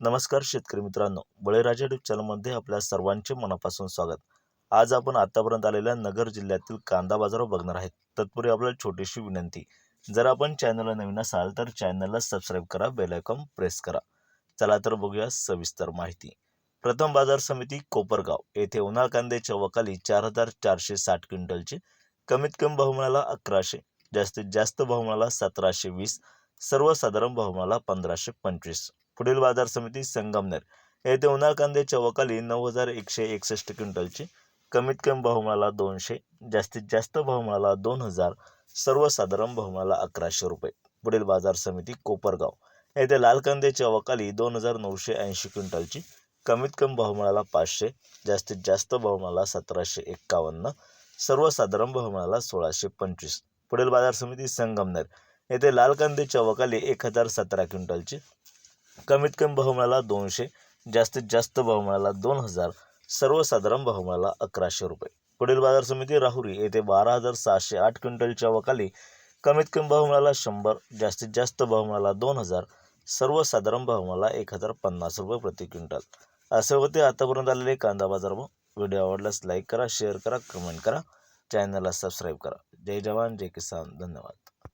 नमस्कार शेतकरी मित्रांनो. बळीराजा ट्यूब चॅनलमध्ये आपल्या सर्वांचे मनापासून स्वागत. आज आपण आतापर्यंत आलेल्या नगर जिल्ह्यातील कांदा बाजार बघणार आहेत. तत्पूर्वी आपल्याला छोटीशी विनंती. जर आपण चॅनलला नवीन असाल तर चॅनलला सबस्क्राईब करा बेलायकॉन प्रेस करा. चला तर बघूया सविस्तर माहिती. प्रथम बाजार समिती कोपरगाव येथे उन्हाळ कांद्याच्या वकाली चार हजार चारशे साठ क्विंटलचे कमीत कमी बहुमानाला अकराशे जास्तीत जास्त बहुमाला सतराशे वीस सर्वसाधारण बहुमाला पंधराशे पंचवीस. पुढील बाजार समिती संगमनेर. येथे उन्हाळ कांद्याच्या वकाली नऊ हजार एकशे एकसष्ट क्विंटलची कमीत कमी बहुमानाला दोनशे जास्तीत जास्त बहुमानाला दोन हजार सर्वसाधारण बहुमानाला अकराशे रुपये. पुढील बाजार समिती कोपरगाव. येथे लाल कांद्याच्या वकाली दोन हजार नऊशे ऐंशी क्विंटलची कमीत कमी बहुमानाला पाचशे जास्तीत जास्त बहुमानाला सतराशे एक्कावन्न सर्वसाधारण बहुमानाला सोळाशे पंचवीस. पुढील बाजार समिती संगमनेर. येथे लाल कांद्याच्या वकाली एक हजार सतरा क्विंटलची कमीत कमी बहुमानाला दोनशे जास्तीत जास्त बहुमळाला दोन हजार सर्वसाधारण बहुमानाला अकराशे रुपये. पुढील बाजार समिती राहुरी येथे बारा हजार सहाशे आठ क्विंटलच्या वकाली कमीत कमी बहुमळाला शंभर जास्तीत जास्त बहुमळाला दोन हजार सर्वसाधारण बहुमानाला एक हजार पन्नास रुपये प्रति क्विंटल. असे होते आतापर्यंत आलेले कांदा बाजार भाव. व्हिडिओ आवडल्यास लाईक करा शेअर करा कमेंट करा चॅनलला सबस्क्राईब करा. जय जवान जय किसान. धन्यवाद.